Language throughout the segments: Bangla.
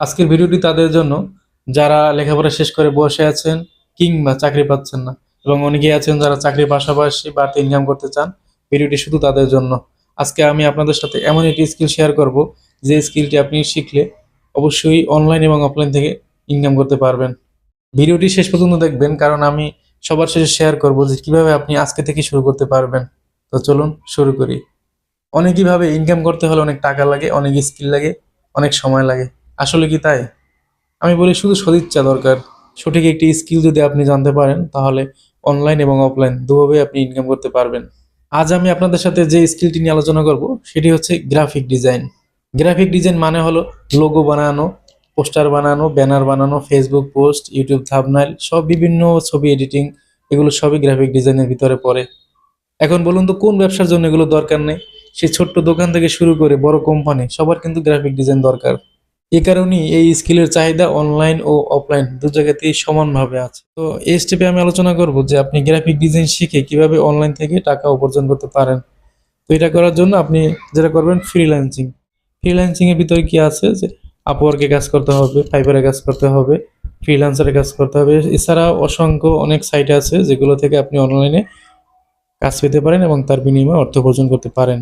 আজকের ভিডিওটি তাদের জন্য। যারা লেখাপড়া শেষ করে বসে আছেন কিংবা চাকরি পাচ্ছেন না এবং অনেকেই আছেন যারা চাকরির পাশাপাশি বাড়তি ইনকাম করতে চান, ভিডিওটি শুধু তাদের জন্য। আজকে আমি আপনাদের সাথে এমন একটি স্কিল শেয়ার করব, যে স্কিলটি আপনি শিখলে অবশ্যই অনলাইন এবং অফলাইন থেকে ইনকাম করতে পারবেন। ভিডিওটি শেষ পর্যন্ত দেখবেন, কারণ আমি সবার শেষে শেয়ার করব যে কীভাবে আপনি আজকে থেকে শুরু করতে পারবেন। তো চলুন শুরু করি। অনেকইভাবে ইনকাম করতে হলে অনেক টাকা লাগে, অনেক স্কিল লাগে, অনেক সময় লাগে। আসলে কি তাই? আমি বলি শুধু সদিচ্ছা দরকার। সঠিক একটি স্কিল যদি আপনি জানতে পারেন, তাহলে অনলাইন এবং অফলাইন দুভাবে আপনি ইনকাম করতে পারবেন। আজ আমি আপনাদের সাথে যে স্কিলটি নিয়ে আলোচনা করব, সেটি হচ্ছে গ্রাফিক ডিজাইন গ্রাফিক ডিজাইন মানে হলো লোগো বানানো পোস্টার বানানো ব্যানার বানানো ফেসবুক পোস্ট ইউটিউব থাবনাইল সব বিভিন্ন ছবি এডিটিং এগুলো সবই গ্রাফিক ডিজাইনের ভিতরে পড়ে। এখন বলুন তো, কোন ব্যবসার জন্য এগুলো দরকার নেই? সে ছোট্ট দোকান থেকে শুরু করে বড় কোম্পানি সবার কিন্তু গ্রাফিক ডিজাইন দরকার। এই কারণেই এই স্কিলের চাহিদা অনলাইন ও অফলাইন দু জায়গাতেই সমানভাবে আছে। তো এই স্টেপে আমি আলোচনা করব যে আপনি গ্রাফিক ডিজাইন শিখে কীভাবে অনলাইন থেকে টাকা উপার্জন করতে পারেন। তো এটা করার জন্য আপনি যেটা করবেন ফ্রিল্যান্সিং ফ্রিল্যান্সিং এর ভিতরে কি আছে যে আপওয়ার্কে কাজ করতে হবে ফাইবারে কাজ করতে হবে ফ্রিল্যান্সারে কাজ করতে হবে। এছাড়া অসংখ্য অনেক সাইট আছে যেগুলো থেকে আপনি অনলাইনে কাজ পেতে পারেন এবং তার বিনিময়ে অর্থ উপার্জন করতে পারেন।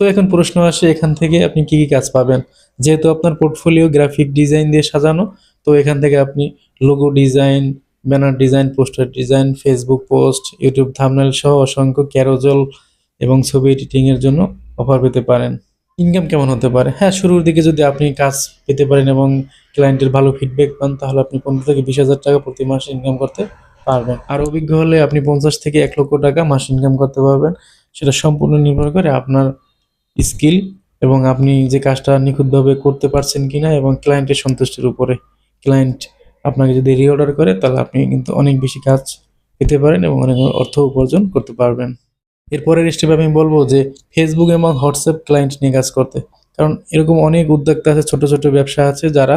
তো এখন প্রশ্ন আসে, এখান থেকে আপনি কি কি কাজ পাবেন? যেহেতু আপনার পোর্টফোলিও গ্রাফিক ডিজাইন দিয়ে সাজানো, তো এখান থেকে আপনি logo design banner design poster design Facebook post YouTube thumbnail সহ অসংখ্য ক্যারোজল এবং ছবি এডিটিংয়ের জন্য অফার পেতে পারেন। ইনকাম কেমন হতে পারে? হ্যাঁ শুরুর দিকে যদি আপনি কাজ পেতে পারেন এবং ক্লায়েন্টের ভালো ফিডব্যাক পান, তাহলে আপনি পনেরো থেকে বিশ হাজার টাকা প্রতি মাসে ইনকাম করতে পারবেন। আর অভিজ্ঞ হলে আপনি পঞ্চাশ থেকে এক লক্ষ টাকা মাস ইনকাম করতে পারবেন। সেটা সম্পূর্ণ নির্ভর করে আপনার স্কিল এবং আপনি যে কাজটা নিখুঁতভাবে করতে পারছেন কিনা এবং ক্লায়েন্টের সন্তুষ্টির উপরে। ক্লায়েন্ট আপনাকে যদি রিঅর্ডার করে, তাহলে আপনি কিন্তু অনেক বেশি কাজ পেতে পারেন এবং অনেক অর্থ উপার্জন করতে পারবেন। এরপরের স্টেপে আমি বলব যে ফেসবুক এবং হোয়াটসঅ্যাপ ক্লায়েন্ট নিয়ে কাজ করতে। কারণ এরকম অনেক উদ্যোক্তা আছে, ছোট ছোট ব্যবসা আছে, যারা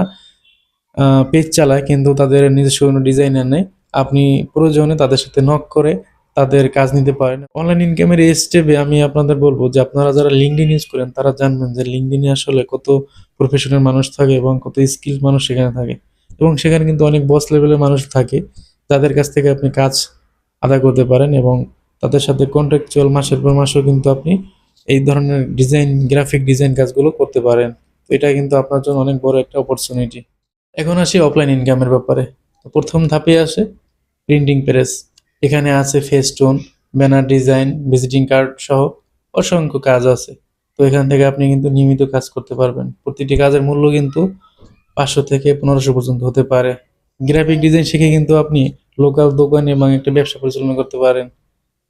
পেজ চালায় কিন্তু তাদের নিজস্ব কোনো ডিজাইনার নেই। আপনি প্রয়োজনে তাদের সাথে নক করে তাদের কাজ নিতে পারেন অনলাইন ইনকামের এই স্টেপে আমি আপনাদের বলব যে, আপনারা যারা লিঙ্কডিন ইউজ করেন, তারা জানবেন যে লিঙ্কডিনে আসলে কত প্রফেশনাল মানুষ থাকে এবং কত স্কিল মানুষ সেখানে থাকে। এবং সেখানে কিন্তু অনেক বস লেভেলের মানুষ থাকে, যাদের কাছ থেকে আপনি কাজ আদায় করতে পারেন এবং তাদের সাথে কন্ট্রাকচুয়াল মাসের পর মাসেও কিন্তু আপনি এই ধরনের ডিজাইন গ্রাফিক ডিজাইন কাজগুলো করতে পারেন। তো এটা কিন্তু আপনার জন্য অনেক বড় একটা অপরচুনিটি এখন আসি অফলাইন ইনকামের ব্যাপারে। প্রথম ধাপে আসে প্রিন্টিং প্রেস এখানে আছে festoon banner design visiting card সহ অসংখ্য কাজ আছে। তো এখান থেকে আপনি কিন্তু নিয়মিত কাজ করতে পারবেন। প্রতিটি কাজের মূল্য কিন্তু পাঁচশো থেকে পনেরোশো পর্যন্ত হতে পারে। গ্রাফিক ডিজাইন শিখে কিন্তু আপনি লোকাল দোকান এবং একটা ব্যবসা পরিচালনা করতে পারেন।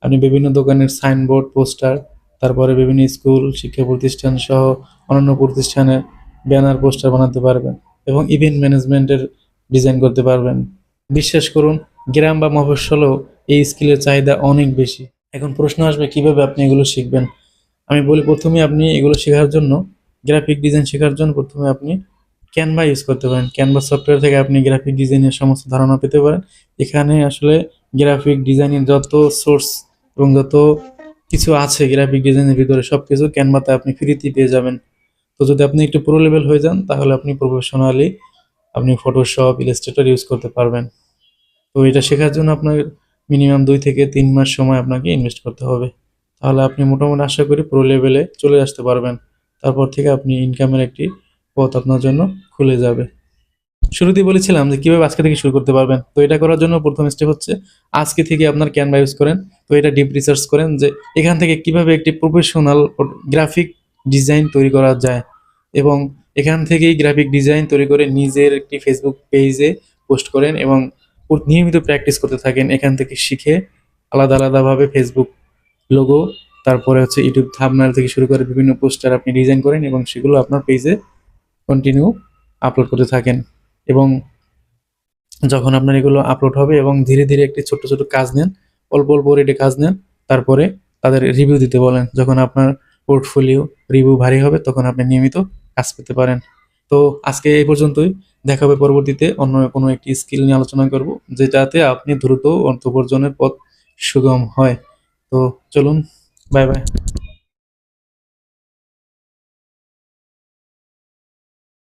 আপনি বিভিন্ন দোকানের সাইনবোর্ড পোস্টার তারপরে বিভিন্ন স্কুল শিক্ষা প্রতিষ্ঠান সহ অন্যান্য প্রতিষ্ঠানের ব্যানার পোস্টার বানাতে পারবেন এবং ইভেন্ট ম্যানেজমেন্টের ডিজাইন করতে পারবেন। বিশ্বাস করুন, গ্রাম বা মফস্বলেও এই স্কিলের চাহিদা অনেক বেশি। এখন প্রশ্ন আসবে, কীভাবে আপনি এগুলো শিখবেন? আমি বলি, প্রথমে আপনি এগুলো শেখার জন্য গ্রাফিক ডিজাইন শেখার জন্য প্রথমে আপনি ক্যানভা ইউজ করতে পারেন। ক্যানভা সফটওয়্যার থেকে আপনি গ্রাফিক ডিজাইনের সমস্ত ধারণা পেতে পারেন। এখানে আসলে গ্রাফিক ডিজাইনের যত সোর্স এবং যত কিছু আছে গ্রাফিক ডিজাইনের ভিতরে সব কিছু ক্যানভাতে আপনি ফ্রিতে পেয়ে যাবেন। তো যদি আপনি একটু প্রো লেভেল হয়ে যান, তাহলে আপনি প্রফেশনালি আপনি ফটোশপ ইলাস্ট্রেটর ইউজ করতে পারবেন। তো এটা শেখার জন্য আপনার মিনিমাম দুই থেকে তিন মাস সময় আপনাকে ইনভেস্ট করতে হবে। তাহলে আপনি মোটামুটি আশা করি প্রো লেভেলে চলে আসতে পারবেন। তারপর থেকে আপনি ইনকামের একটি পথ আপনার জন্য খুলে যাবে। শুরুতেই বলেছিলাম যে কীভাবে আজকে থেকে শুরু করতে পারবেন? তো এটা করার জন্য প্রথম স্টেপ হচ্ছে আজকে থেকে আপনার ক্যানভা ইউজ করেন। তো এটা ডিপ রিসার্চ করেন যে এখান থেকে কীভাবে একটি প্রফেশনাল গ্রাফিক ডিজাইন তৈরি করা যায় এবং এখান থেকেই গ্রাফিক ডিজাইন তৈরি করে নিজের একটি ফেসবুক পেজে পোস্ট করেন এবং নিয়মিত প্র্যাকটিস করতে থাকেন, এখান থেকে শিখে আলাদা আলাদাভাবে ফেসবুক লোগো তারপরে হচ্ছে ইউটিউব থাম্বনেল থেকে শুরু করে বিভিন্ন পোস্টার আপনি ডিজাইন করেন এবং সেগুলো আপনার পেজে কন্টিনিউ আপলোড করতে থাকেন। এবং যখন আপনার এগুলো আপলোড হবে এবং ধীরে ধীরে একটি ছোট ছোট কাজ নেন, অল্প অল্প রেটে কাজ নেন, তারপরে তাদের রিভিউ দিতে বলেন। যখন আপনার পোর্টফোলিও রিভিউ ভারী হবে, তখন আপনি নিয়মিত কাজ পেতে পারেন। তো আজকে এই পর্যন্তই। দেখা হবে পরবর্তীতে অন্য কোনো একটি স্কিল নিয়ে আলোচনা করব, যেটাতে আপনি দ্রুত অর্থ উপার্জনের পথ সুগম হয়। তো চলুন বাই বাই